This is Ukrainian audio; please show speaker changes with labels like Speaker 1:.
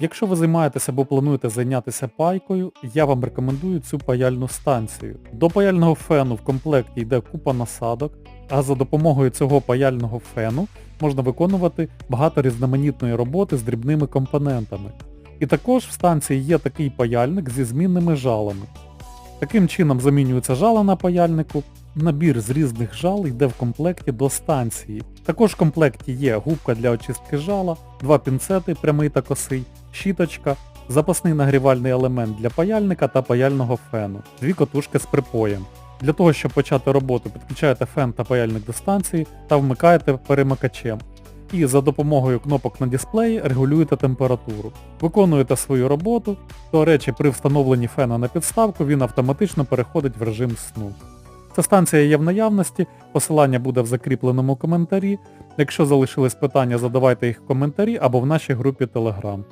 Speaker 1: Якщо ви займаєтеся або плануєте зайнятися пайкою, я вам рекомендую цю паяльну станцію. До паяльного фену в комплекті йде купа насадок, а за допомогою цього паяльного фену можна виконувати багато різноманітної роботи з дрібними компонентами. І також в станції є такий паяльник зі змінними жалами. Таким чином замінюється жала на паяльнику, набір з різних жал йде в комплекті до станції. Також в комплекті є губка для очистки жала, два пінцети прямий та косий, щіточка, запасний нагрівальний елемент для паяльника та паяльного фену, дві котушки з припоєм. Для того, щоб почати роботу, підключаєте фен та паяльник до станції та вмикаєте перемикачем. І за допомогою кнопок на дисплеї регулюєте температуру. Виконуєте свою роботу, до речі, при встановленні фена на підставку він автоматично переходить в режим сну. Ця станція є в наявності, посилання буде в закріпленому коментарі. Якщо залишились питання, задавайте їх в коментарі або в нашій групі Telegram.